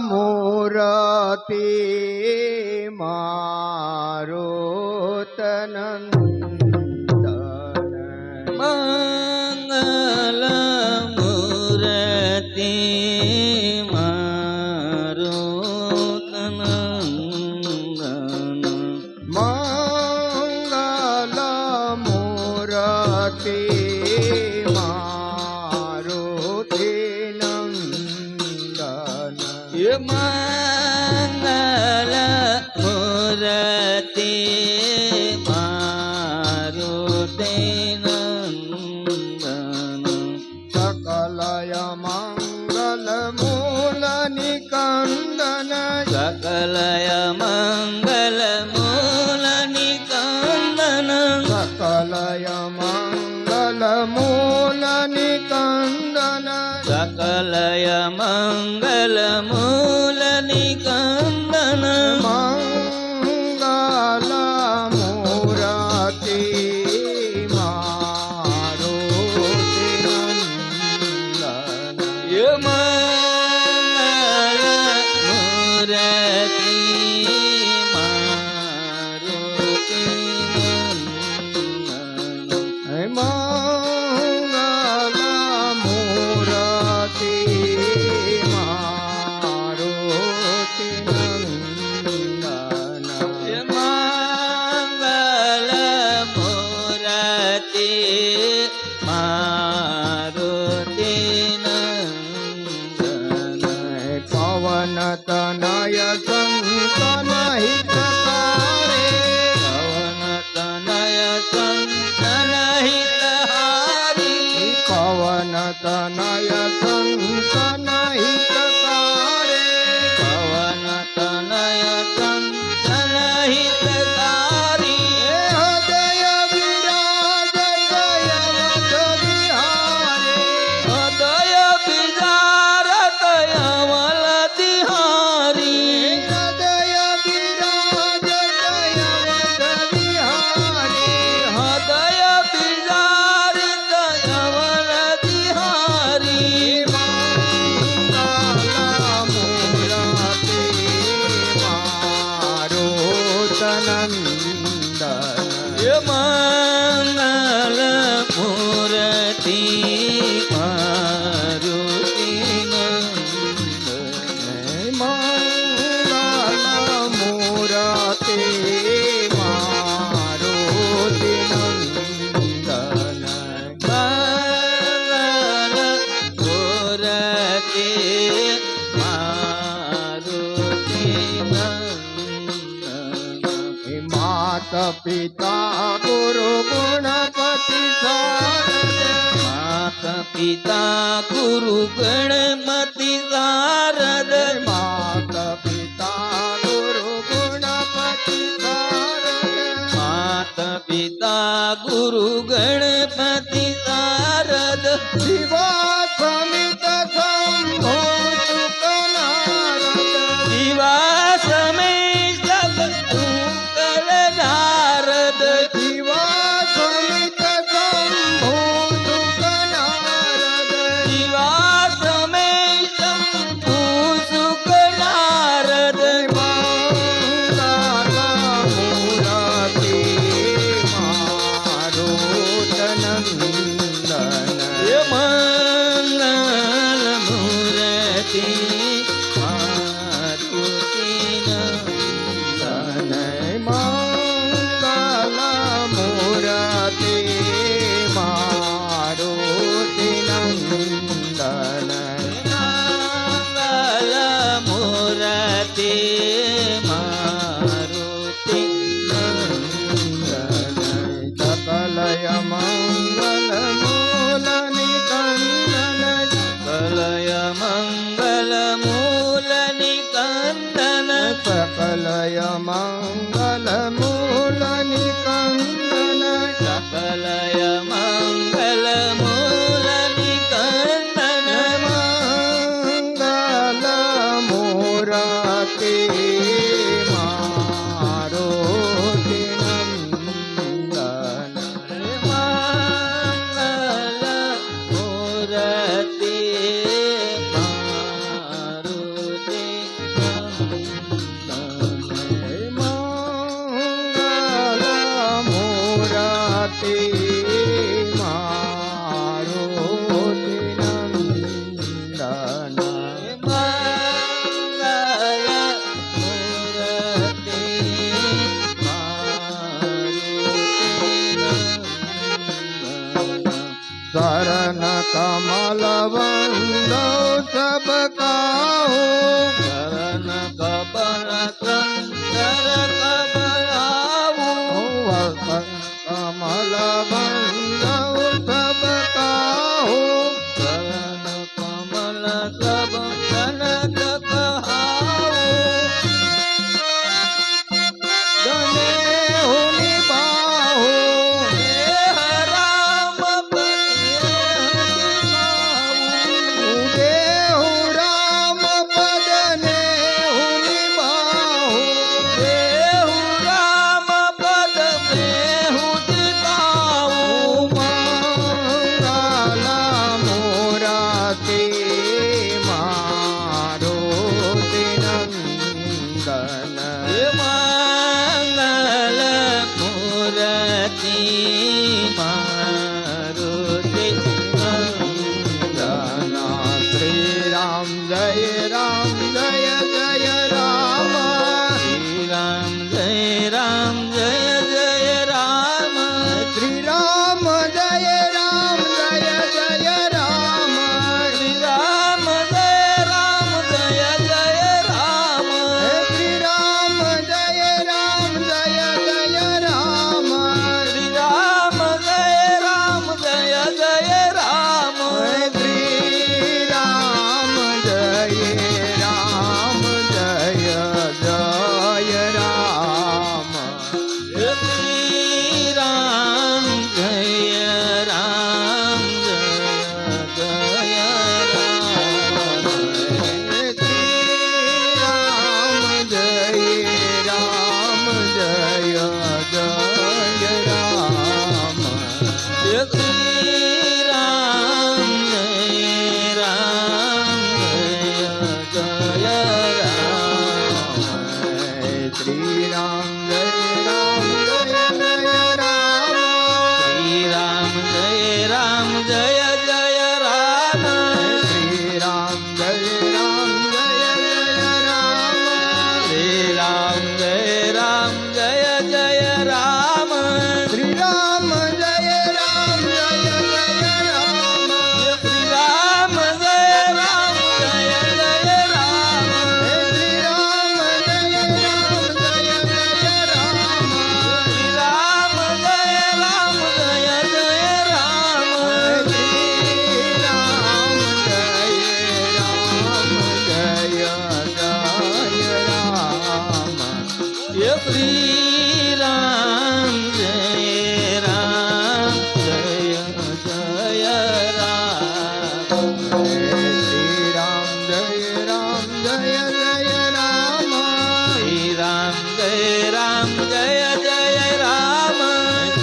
મૂર્તિ મા सकलय मङ्गलमु તનય સંતન હિત તારે. પવન તનય સંતન હિત હારી. પવન તનય અચ્યુતાનંદ એ માત પિતા ગુરુ ગુણપતિ માત પિતા ગુરુ ગણપતિ સારદ માત પિતા ગુરુ ગુણપતિ માત પિતા ગુરુ ગણપતિ સારદ શિવા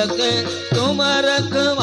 তোমার তোমার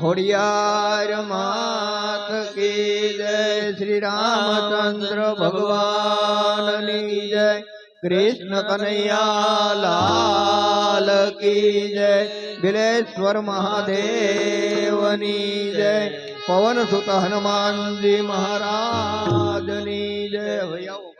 ખોડિયાર માત કી જય શ્રી રામચંદ્ર ભગવાનની જય. કૃષ્ણ કનૈયા લાલ કી જય. બિલેશ્વર મહાદેવની જય. પવન સુત હનુમાનજી મહારાજની જય. ભૈયા